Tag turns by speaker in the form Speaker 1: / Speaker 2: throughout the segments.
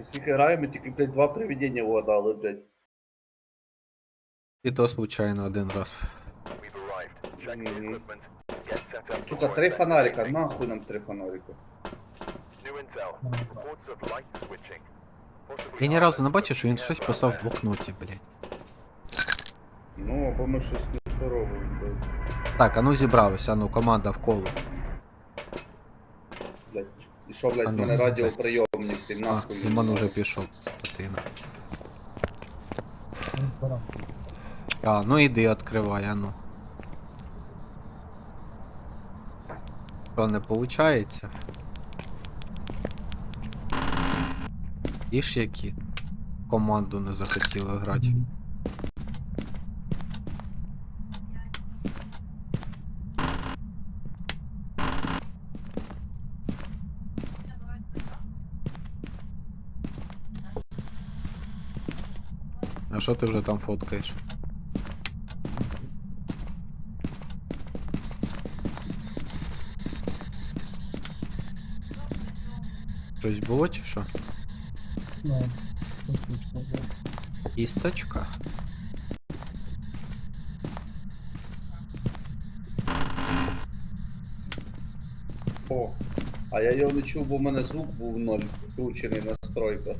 Speaker 1: ми скільки граємо, тільки, блядь, два привидіння вгадали, блядь.
Speaker 2: І то случайно один раз.
Speaker 1: Мгм. Сука, три фонарика, нахуй нам три фонарика.
Speaker 2: Я ні разу не бачив, що він щось писав в блокноті, блядь.
Speaker 1: Ну, або ми щось не поробимо, блядь.
Speaker 2: Так, а ну зібралися, а ну, команда в коло.
Speaker 1: Що, блядь, в
Speaker 2: ну,
Speaker 1: мене
Speaker 2: блядь.
Speaker 1: радіоприйомник цей
Speaker 2: А,
Speaker 1: нахуй.
Speaker 2: Дімон уже пішов, скотина. А, ну іди відкривай, а ну. Що не виходить? Іж які команду не захотіли грати. Що ти вже там фоткаєш? Щось було чи що?
Speaker 3: Ну, посвідчено було.
Speaker 1: О, а я його не чув, бо в мене звук був ноль вкручений настройка.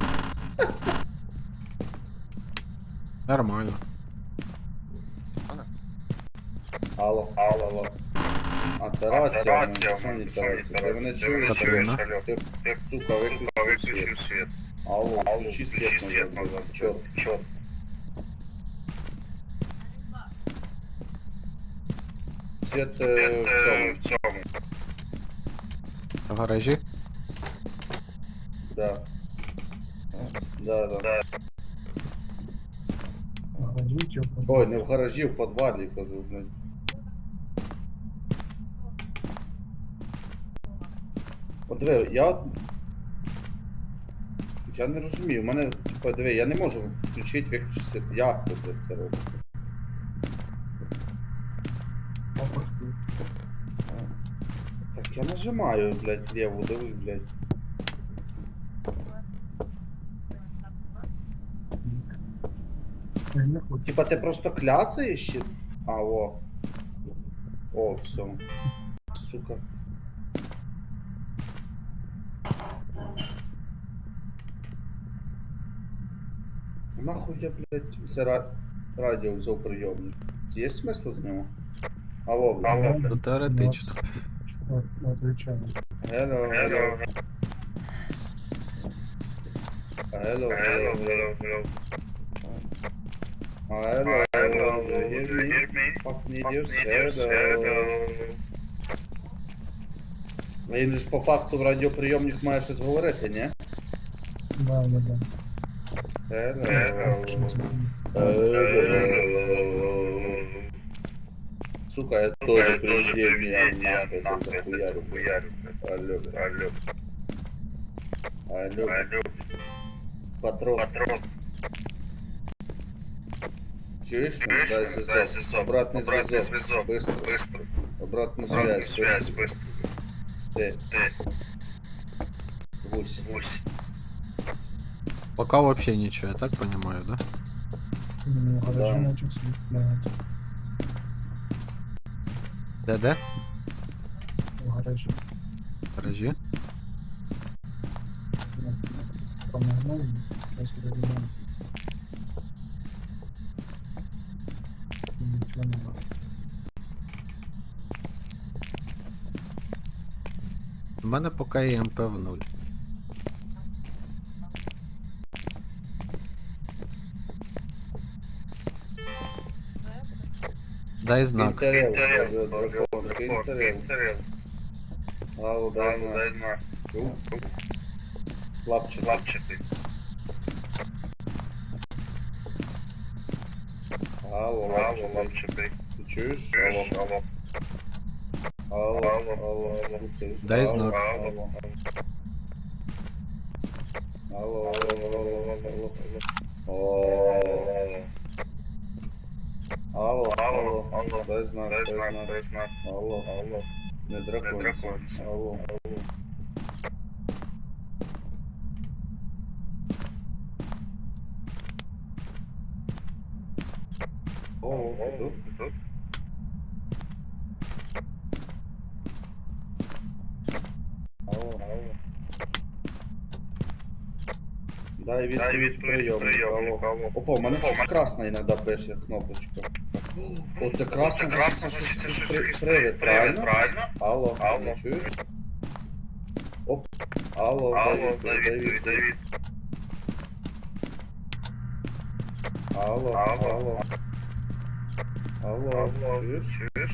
Speaker 2: Нормально.
Speaker 1: Алло, алло, алло. А це рація, ну, що не рація? Ти мене чуєш?
Speaker 2: Катерина.
Speaker 1: Ти, сука, виключи світ. Алло, включи світ назад. Чорт, чорт. Світ е, в цьому.
Speaker 2: В гаражі?
Speaker 1: Да. Да, да.
Speaker 3: Нагадуйте,
Speaker 1: Ой, не в гаражі, в підвалі, кажу, блядь. От диви, я. Я не розумію, у мене, типа, диви, я не можу включити виключити. Як ви, блядь, це робите? Так я нажимаю, блядь, леву, диви, блядь.
Speaker 3: Я не хочу.
Speaker 1: Типа ти просто кляцаєш чи... А, о. О, все. Сука. Нахуй я, блядь, це ра... радіо взяв прийомник. Є смисл з нього? Алло, блядь.
Speaker 2: Ну теоретично.
Speaker 3: Отвечаю.
Speaker 1: Hello, hello. Hello, hello, hello, hello. Hello, hello, do you hear me? Fucking idiots, hello. Він же ж по факту в радіоприйомник має щось говорити, ні?
Speaker 3: Да, да, да.
Speaker 1: Hello.
Speaker 3: Що це буде?
Speaker 1: Hello. Сука, я тоже привидение, нахуй, это захуярю. Алло, алло. Алло, алло. Патрон. Патрон. Чуешь? Дай зв'язок. Обратный зв'язок. Быстро. Быстро. Обратную связь. Быстро. Ты. Гусь. Гусь.
Speaker 2: Пока вообще ничего, я так понимаю, да?
Speaker 3: Ну, в гаражі
Speaker 1: Да.
Speaker 3: начав світ глянути.
Speaker 2: Де де?
Speaker 3: В гаражі.
Speaker 2: В гаражі?
Speaker 3: Ну, Промагнув, виглядає. Нема.
Speaker 2: У мене поки є МП в нуль. Дай знак.
Speaker 1: Интерел. Дракон. Интерел. Ау, дай на. Лапчатый. Лапчатый. Алло, лапчатый. Ты чуешь? Алло. Алло, алло, алло. слухай.
Speaker 2: Дай
Speaker 1: Алло,
Speaker 2: знак.
Speaker 1: Алло, алло, алло, алло, алло. Алло, алло, алло, дай знак, дай знак. Алло, алло. Не дракон. Алло. ти тут? Алло. Дай відповідь прийомник. Алло. Опа, у мене щось красне іноді пише кнопочка. О, це красне, значить щось при- привид, правильно? Алло,
Speaker 4: Алло.
Speaker 1: не чуєш? Оп. Алло,
Speaker 4: Алло,
Speaker 1: дай відповідь, дай. Алло,
Speaker 4: Алло.
Speaker 1: алло. Алло,
Speaker 4: Алло,
Speaker 1: чуєш?
Speaker 4: чуєш?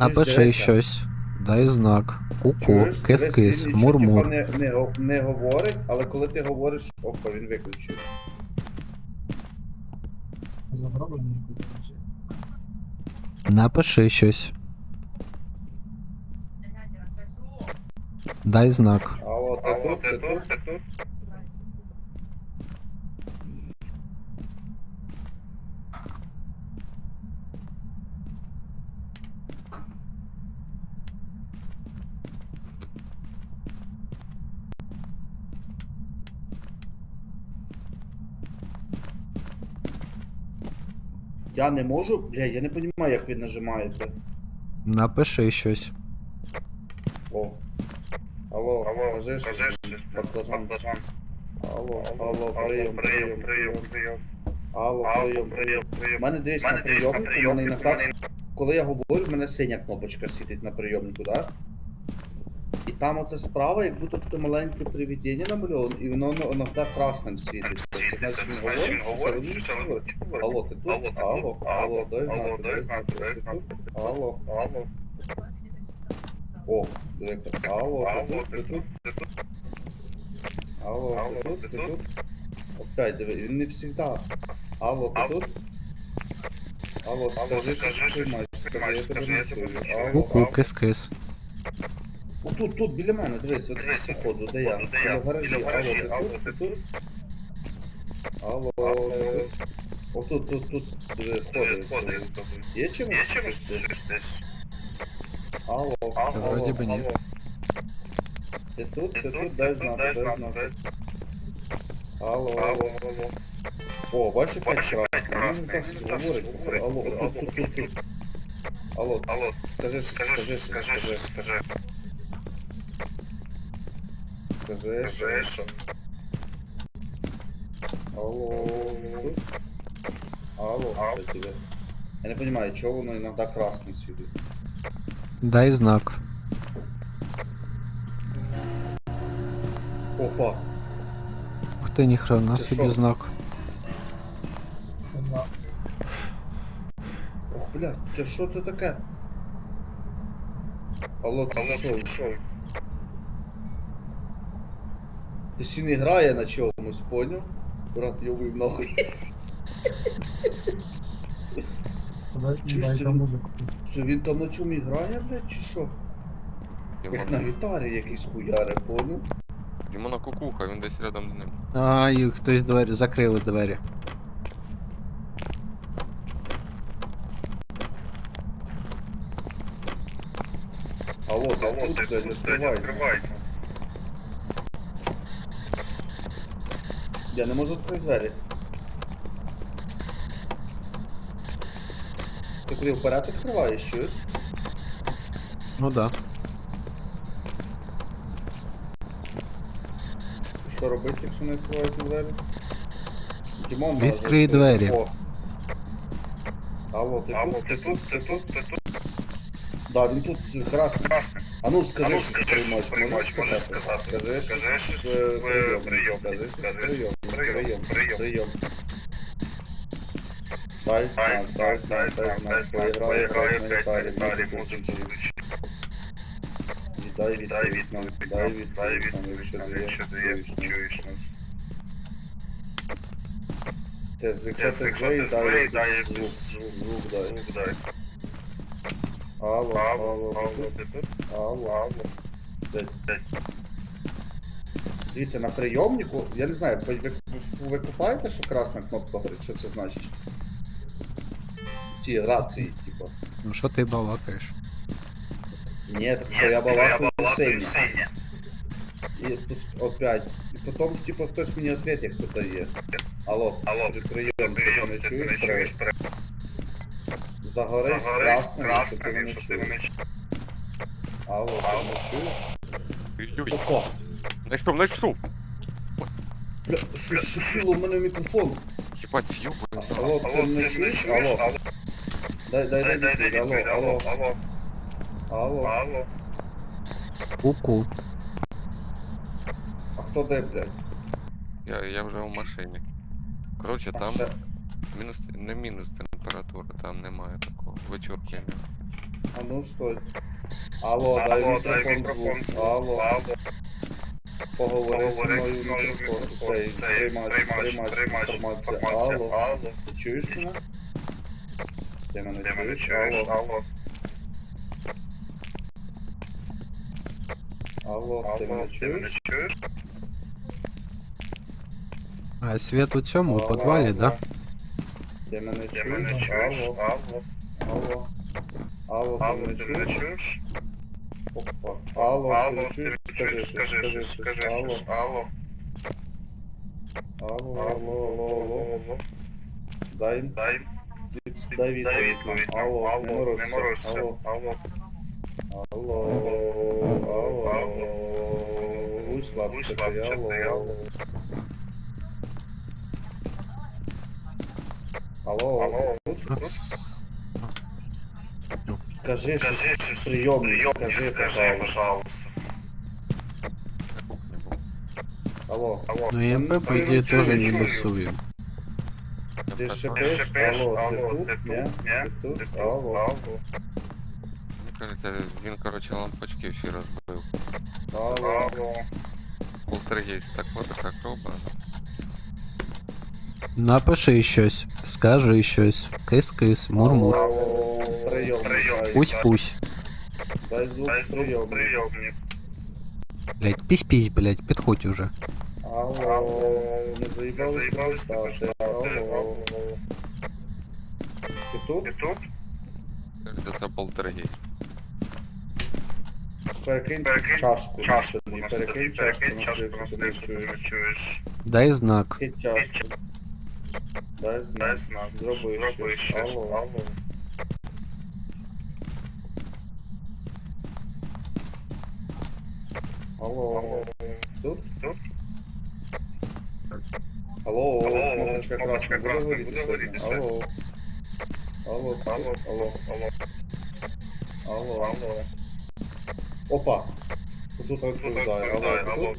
Speaker 2: Напиши
Speaker 1: дивися.
Speaker 2: щось. Дай знак. Ку-ку? Кис-кис, мур-мур.
Speaker 1: типа, Не, не, не говорить, але коли ти говориш, опа, він виключив.
Speaker 3: Забрали мені купити.
Speaker 2: Напиши щось. Дай знак.
Speaker 1: Алло, ти тут,
Speaker 4: ти тут? ти тут?
Speaker 1: Я не можу, бля, я не розумію, як ви нажимаєте.
Speaker 2: Напиши щось.
Speaker 1: О. Алло,
Speaker 4: Алло,
Speaker 1: кажи, що баклажан.
Speaker 4: баклажан.
Speaker 1: Алло, алло,
Speaker 4: Алло,
Speaker 1: прийом,
Speaker 4: прийом,
Speaker 1: прийом. Алло, прийом, прийом.
Speaker 4: прийом,
Speaker 1: У мене дивись на прийомнику, у мене
Speaker 4: мене
Speaker 1: коли я говорю, в мене синя кнопочка світить на прийомнику, так? І там оце справа, як будто таке маленьке привідіння намальовано, і воно іноді красним світиться. Це значить він говорить, що він говорить. Алло, ти тут?
Speaker 4: Алло, ти
Speaker 1: Алло, дай знати,
Speaker 4: дай
Speaker 1: знати,
Speaker 4: знати,
Speaker 1: ти
Speaker 4: дай
Speaker 1: тут? Алло,
Speaker 4: Алло,
Speaker 1: о, директор, алло, ти тут, ти тут?
Speaker 4: ти тут?
Speaker 1: Алло, ти тут,
Speaker 4: ти
Speaker 1: ти
Speaker 4: тут?
Speaker 1: Опять, диви, він не всегда. Алло, ти тут? Алло, скажи, що
Speaker 4: що
Speaker 1: приймаєш, скажи, я тебе не чую. Алло,
Speaker 2: Ку-ку, кис-кис.
Speaker 1: Тут, тут, біля мене, дивись, от?
Speaker 4: Походу, де я?
Speaker 1: Біля гаражі, алло, ти
Speaker 4: ти
Speaker 1: ти тут? Алло, ти тут? О, тут, тут, тут, диви,
Speaker 4: Ходи,
Speaker 1: ходи.
Speaker 4: ходи.
Speaker 1: Є чимось
Speaker 4: Є
Speaker 1: щось
Speaker 4: чимось
Speaker 1: десь?
Speaker 4: щось десь?
Speaker 1: Алло,
Speaker 4: Алло,
Speaker 2: Вроді би ні.
Speaker 4: алло.
Speaker 1: ти тут,
Speaker 4: Ти
Speaker 1: ти
Speaker 4: тут,
Speaker 1: тут, дай
Speaker 4: ти
Speaker 1: знати,
Speaker 4: дай
Speaker 1: дай
Speaker 4: знати,
Speaker 1: знати.
Speaker 4: дай-
Speaker 1: Алло, алло.
Speaker 4: Алло, алло.
Speaker 1: О, бачиш, опять
Speaker 4: Бачиш, опять
Speaker 1: красно. Він
Speaker 4: красний.
Speaker 1: теж щось
Speaker 4: Він теж
Speaker 1: говорить.
Speaker 4: щось говорить.
Speaker 1: Алло,
Speaker 4: Алло,
Speaker 1: тут, тут, тут, тут. Алло,
Speaker 4: Алло,
Speaker 1: скажи щось,
Speaker 4: скажи,
Speaker 1: скажи щось,
Speaker 4: скажи,
Speaker 1: скажи.
Speaker 4: скажи,
Speaker 1: Скажи
Speaker 4: скажи,
Speaker 1: щось.
Speaker 4: що.
Speaker 1: Алло. Алло,
Speaker 4: Алло.
Speaker 1: Я не понимаю, чого воно іноді красний світить.
Speaker 2: Дай знак.
Speaker 1: Опа,
Speaker 2: Ух ти, ніхрена
Speaker 1: Це
Speaker 2: собі
Speaker 1: що?
Speaker 2: знак.
Speaker 1: Ох, блядь, це що це таке? Алло, це
Speaker 4: Алло,
Speaker 1: що?
Speaker 4: ти що?
Speaker 1: Ти сі не грає на чомусь, поняв? Брат, йовий нахуй. Чуєш, це-
Speaker 3: музику.
Speaker 1: Це він там на чому грає, блядь, чи що? Як на гітарі якийсь хуяре, поняв?
Speaker 5: Йому на кукуха, він десь рядом з ним.
Speaker 2: А, і хтось двері, закрили двері.
Speaker 1: Ти
Speaker 4: Алло,
Speaker 1: тут,
Speaker 4: ти
Speaker 1: блядь, відкривай. Я не можу відкрити двері. Ти куди вперед відкриваєш, чуєш?
Speaker 2: Ну да.
Speaker 1: Що робити, якщо не відкриваються двері? Дімон,
Speaker 2: Відкрий
Speaker 1: може,
Speaker 2: двері.
Speaker 1: О. Алло, ти
Speaker 4: Алло,
Speaker 1: тут,
Speaker 4: ти тут, ти тут, ти тут.
Speaker 1: Да, він тут красний.
Speaker 4: Красний.
Speaker 1: А ну скажи,
Speaker 4: А ну,
Speaker 1: що
Speaker 4: скажи,
Speaker 1: приймаєш,
Speaker 4: що приймаєш,
Speaker 1: можеш
Speaker 4: можеш
Speaker 1: сказати?
Speaker 4: сказати.
Speaker 1: Скажи, що
Speaker 4: Скажи, що
Speaker 1: е,
Speaker 4: в
Speaker 1: прийом.
Speaker 4: прийом.
Speaker 1: Скажи, що
Speaker 4: Скажи,
Speaker 1: прийом.
Speaker 4: прийом,
Speaker 1: Прийом.
Speaker 4: прийом.
Speaker 1: Прийом. Дай знак, дай знак, дай знак. Поіграю опять на гітарі, музику включи. І дай відповідь нам, дай відповідь нам, якщо ти є, чуєш нас. Ти, якщо ти злий, дай якийсь звук, звук дай. Алло,
Speaker 4: Алло,
Speaker 1: алло, тут? Алло.
Speaker 4: Алло.
Speaker 1: Дивіться, на прийомнику, я не знаю, ви, ви, ви купаєте, що красна кнопка горить, що це значить? Ці рації, типа.
Speaker 2: Ну що ти балакаєш?
Speaker 1: Ні, так що я балакаю у сині. І тут опять. І потім, типа, хтось мені відповідь, як хто є. Алло,
Speaker 4: Алло,
Speaker 1: при прийом, ти чуєш?
Speaker 4: чуєш?
Speaker 1: Загорись красним, якщо ти мене чуєш. Алло, ти мене чуєш?
Speaker 5: Ой-ой,
Speaker 1: Опа!
Speaker 5: знайшов, знайшов!
Speaker 1: Бля, щось шипіло в мене мікрофон.
Speaker 5: Єбать, йобаю.
Speaker 1: Алло, ти мене чуєш? Алло. Дай, дай, дай, дай, алло, алло, алло. Алло.
Speaker 2: Ку-ку.
Speaker 1: А хто де, блядь?
Speaker 5: Я, я вже в машині. Коротше, там мінус, не мінус температура, там немає такого. Вичоркуємо.
Speaker 1: А ну стой. Алло, дай мікрофон звук. Алло. Поговори зі мною мікрофон. Цей приймач, приймач інформація. Алло. Ти чуєш мене? Ти мене чуєш? Алло. Алло, ти мене чуєш?
Speaker 2: А свет у цьому у
Speaker 1: Алло,
Speaker 2: підвалі, да?
Speaker 1: Ти мене чуєш? Алло. Алло. Алло, ти мене чуєш? Опа. Алло, ти мене чуєш? Скажи щось, скажи щось. Алло. Алло. Алло, алло, алло, алло. Дай, дай, дай відповідь нам. Алло, не морозься. Алло, алло. Алло, алло. Будь слабше ти, алло. Алло, алло.
Speaker 2: Ц-
Speaker 1: Скажи щось прийомний, скажи, пожалуйста.
Speaker 5: На кухні був.
Speaker 1: Алло, алло.
Speaker 2: Ну ЕМП, по ідеї, теж не бусує.
Speaker 5: Я
Speaker 1: Ти
Speaker 5: так
Speaker 1: шипиш?
Speaker 5: бачу.
Speaker 1: Алло, ти тут? Ні? Ти тут? Алло.
Speaker 5: Мені кажеться, він, коротше, лампочки всі розбив.
Speaker 1: Алло.
Speaker 5: Полтергейст, так от така кроба.
Speaker 2: Напиши щось, скажи щось, кис-кис, мур-мур.
Speaker 1: Прийом.
Speaker 2: Пусь-пусь.
Speaker 1: Дай звук прийом.
Speaker 2: Блять, пісь-пісь, блять, підходь уже.
Speaker 1: Алло. Не заїбались прочитати. Алло. Ти тут?
Speaker 5: Кажеться, це полтергейст.
Speaker 1: Перекинь чашку собі. Перекинь чашку на ти не чуєш.
Speaker 2: Дай знак.
Speaker 1: Кинь чашку. Дай знак. Зроби щось. Алло. Алло. Тут? Алло, кнопочка красна буде горіти сьогодні? Алло. Алло, алло, алло, алло. Алло, алло. Опа. Тут відповідає. Алло,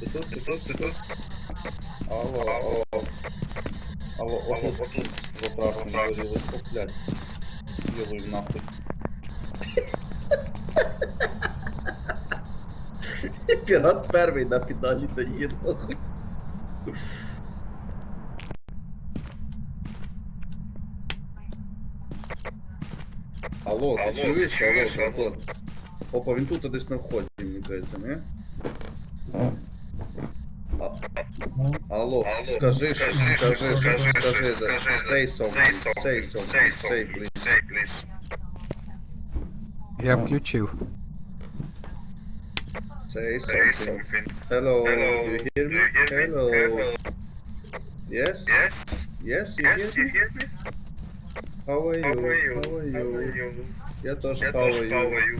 Speaker 1: ти тут? Ти тут, ти тут, ти тут? Алло, алло. Алло, отут, отут. За красним горіло. О, блядь. Йовуй нахуй. Пірат перший на піддалі дає нахуй. Алло, ти чуєш? Алло, Дракон. Опа, він тут десь на вході, мені здається, не?
Speaker 3: Ну,
Speaker 1: Алло, скажи щось, скажи щось, скажи, да. Say something, say something, say please.
Speaker 2: Я включив.
Speaker 1: Say something. Hello, do you hear me? Hello. Yes? Yes, you hear me? How are you? How are you? Я теж хаваю.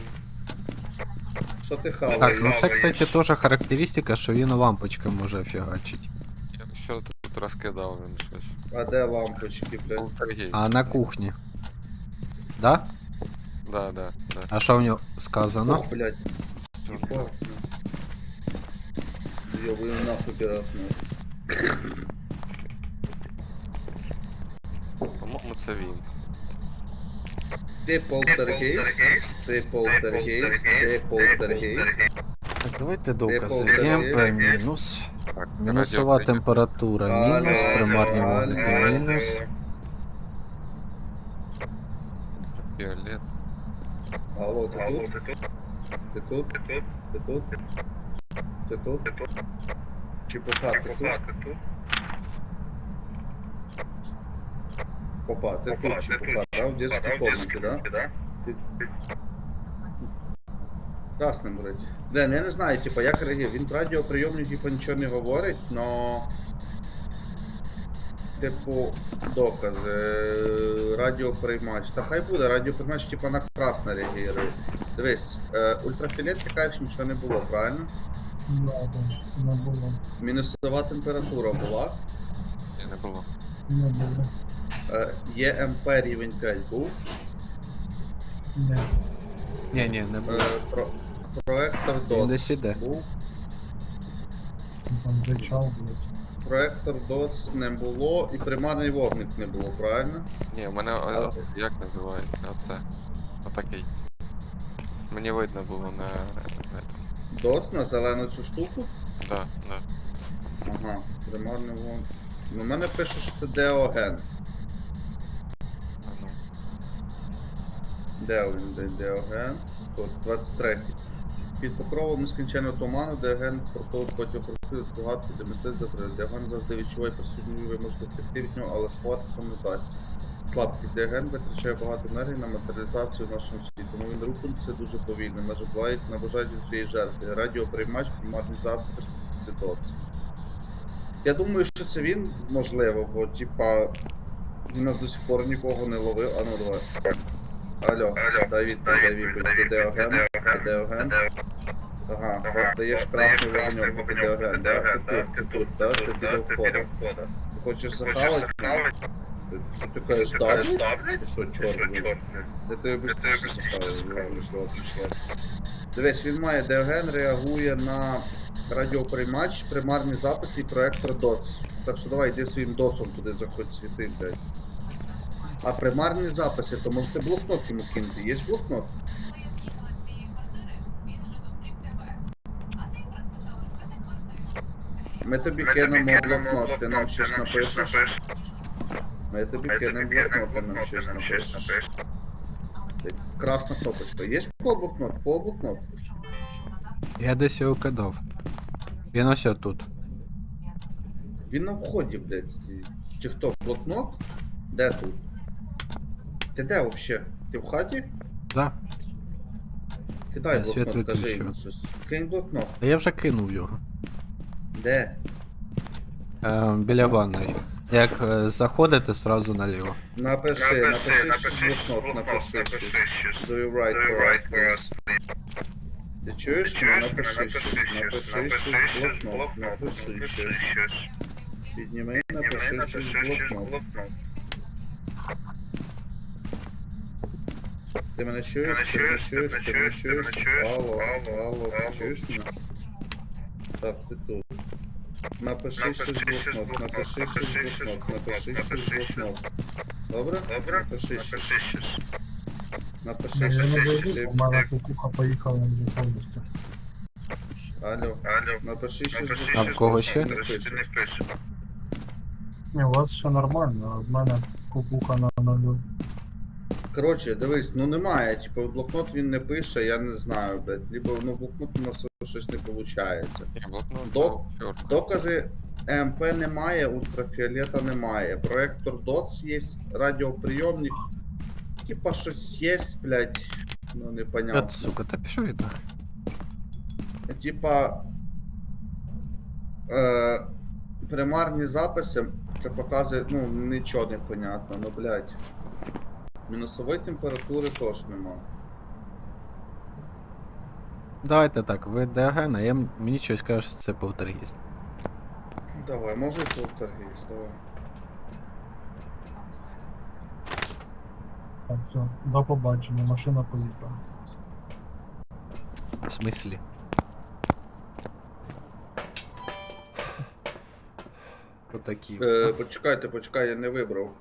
Speaker 1: Що ти
Speaker 2: Так,
Speaker 1: хаваєш?
Speaker 2: ну це, кстати, теж характеристика, що він лампочки може фігачить.
Speaker 5: Тут розкидав він щось.
Speaker 1: А де лампочки, блядь?
Speaker 5: Полтергейст.
Speaker 2: А на кухні. Да?
Speaker 5: Да, да, да.
Speaker 2: А що в нього сказано?
Speaker 1: Ох, блядь. Ебать. Ёбаный нахуй пират, нахуй.
Speaker 5: По-моєму, це він.
Speaker 1: Ти полтергейст? Ти полтергейст? Ти полтергейст?
Speaker 2: Так, давайте докази.
Speaker 1: Типу,
Speaker 2: ЄМП мінус.
Speaker 5: Так,
Speaker 2: Мінусова температура мінус, примарні вогники мінус.
Speaker 5: Фіолет.
Speaker 1: Алло, ти тут? Ти тут? Ти тут? Ти тут? Чепуха, ти тут? Опа, ти тут, чепуха, да? В детской комнате, да? Ти- Красним, блядь. Блин, я не знаю, типа, як реагує. Він в радіоприйомні, типа, нічого не говорить, но... типу, докази. Е, Радіоприймач. Та хай буде, радіоприймач типа на красне реагує. Дивись, е, ультрафіолет ти кажеш, нічого не було, правильно?
Speaker 3: Да, не було.
Speaker 1: Мінусова температура була.
Speaker 5: Ні, не було.
Speaker 3: Не було.
Speaker 1: Е, ЄМП рівень 5 був.
Speaker 3: Не.
Speaker 2: Ні, ні, не було.
Speaker 1: Е, про, проектор
Speaker 2: Він десь іде.
Speaker 1: був.
Speaker 3: Там кричав, блядь.
Speaker 1: Проектор DOT не було і примарний вогник не було, правильно?
Speaker 5: Ні, у мене
Speaker 1: А-
Speaker 5: як називається оце? Отакий. Мені видно було на, на этом.
Speaker 1: DOT на зелену цю штуку.
Speaker 5: Да, да.
Speaker 1: Ага, примарний вогник. Ну, в мене пише, що це деоген.
Speaker 5: А ну.
Speaker 1: Де він, де Деоген? Тут 23. Під покровом нескінченного туману, Деоген портовий потім проходить багато, де мистець затримує. Деоген завжди відчуває присутню, ви можете втекти від нього, але сховатися вам не дасть. Слабкість Деоген витрачає багато енергії на матеріалізацію в нашому світі, тому він рухається дуже повільно, наживає на бажання своєї жертви. Радіоприймач, примарний засіб, ситуації. Я думаю, що це він, можливо, бо типа він нас до сих пор нікого не ловив. А ну давай. Алло, дай відповідь, дай відповідь. Ти Деоген? Деоген? Ага, от даєш красний вогонь, бо ти да? Ти тут, да? Ти біля входу. Ти хочеш захавати? Ти- Що ти кажеш, да? Ти що, блядь? Я тебе быстріше захаваю. Дивись, він має Деоген, реагує на радіоприймач, примарні записи і проектор DOTS. Так що давай, йди своїм доцом туди заходь світи, блядь. А примарні записи, то можете блокнот йому кинути. Є блокнот? Ми тобі кинемо блокнот, ти нам щось напишеш. Ми тобі кинемо блокнот, ти нам щось напишеш. Красна кнопочка. Є по блокнот? По блокнот.
Speaker 2: Я десь його кидав. Він ось тут.
Speaker 1: Він на вході, блядь. Чи хто? Блокнот? Де тут? Ти де вообще? Ти в хаті?
Speaker 2: Да.
Speaker 1: Кидай
Speaker 2: Я світ
Speaker 1: блокнот, кажи
Speaker 2: виключу.
Speaker 1: йому щось. Кинь блокнот.
Speaker 2: А я вже кинув його.
Speaker 1: Де?
Speaker 2: Е, біля ванної. Як е, заходите, сразу наліво.
Speaker 1: Напиши, напиши, щось в блокнот, напиши щось. Do you write for us, please? Ти чуєш мене? Напиши щось, напиши щось в блокнот, напиши щось. Підніми, напиши щось в блокнот. Ти мене чуєш? Ти мене чуєш? Ти мене чуєш? Алло, алло, ти чуєш мене? Так, ти тут. Напиши щось в блокнот, напиши щось в блокнот, напиши щось в блокнот. Добре? Напиши щось. Напиши щось.
Speaker 3: у мене кукуха поїхала вже повністю.
Speaker 1: Алло, напиши щось в
Speaker 2: А
Speaker 1: блокнот.
Speaker 2: в кого ще?
Speaker 1: Не пишеш.
Speaker 3: Ні, у вас все нормально, а в мене кукуха на нулю.
Speaker 1: Коротше, дивись, ну немає, типу, блокнот він не пише, я не знаю, блядь. Либо ну, блокнот у нас щось не виходить. Док- Докази ЕМП немає, ультрафіолета немає. Проектор DOTS є, радіоприйомник. Типа щось є, блядь. Ну непонятно.
Speaker 2: сука, та пішов від.
Speaker 1: Типа. Е, примарні записи, це показує, ну, нічого не понятно, ну блядь. Мінусової температури теж нема.
Speaker 2: Давайте так, ви Деоген, а я м- мені щось каже, що це полтергіст.
Speaker 1: Давай, може і полтергейст, давай.
Speaker 3: Так, все, до побачення, машина поїхала.
Speaker 2: В смислі? Отакі.
Speaker 1: Е, почекайте, почекай, я не вибрав.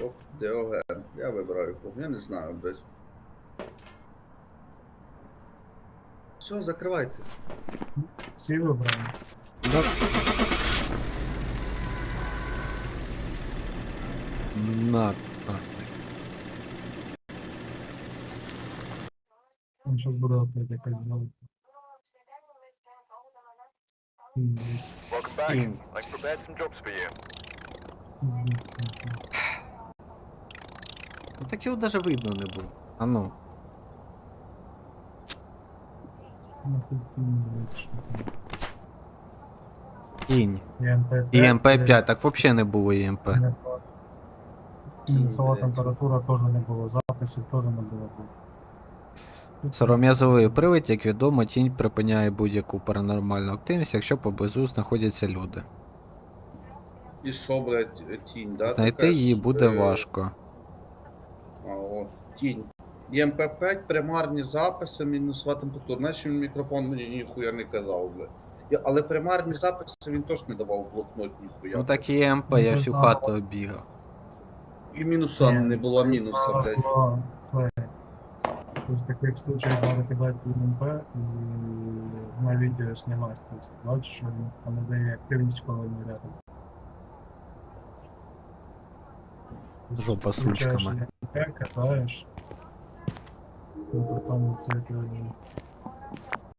Speaker 1: Оп, Деоген. Я вибираю. Я не знаю, блядь. Все, закривайте.
Speaker 3: Всі вибрали.
Speaker 2: Да. На.
Speaker 3: Він зараз буде опять якась знову.
Speaker 4: Welcome back.
Speaker 2: Блін.
Speaker 4: Prepared some jobs for you.
Speaker 3: пиздець.
Speaker 2: Ну так його навіть видно не було. А ну.
Speaker 3: ЕМП-5.
Speaker 2: І МП5, так взагалі не було.
Speaker 3: Мінусова- Мінусова температура теж не було, записів теж не було.
Speaker 2: Сором'язовий привид, як відомо, тінь припиняє будь-яку паранормальну активність, якщо поблизу знаходяться люди.
Speaker 1: І що, блядь, тінь, да?
Speaker 2: Знайти її буде
Speaker 1: е,
Speaker 2: важко.
Speaker 1: А, о, тінь. ЄМП5, примарні записи, мінусова температура. Значить він мікрофон мені ніхуя не казав, блядь. Але примарні записи він теж не давав в блокнот ніхуя.
Speaker 2: Ну так і МП, я всю хату обігав.
Speaker 1: І мінуса не було мінуса, блядь.
Speaker 3: в таких случаях надо кидать ЕМП и на видео снимать. То бачиш, що він там дає активність, коли він рядом.
Speaker 2: Жопа з
Speaker 3: включаєш
Speaker 2: ручками.
Speaker 3: ЕМП, катаєш. І потім це ти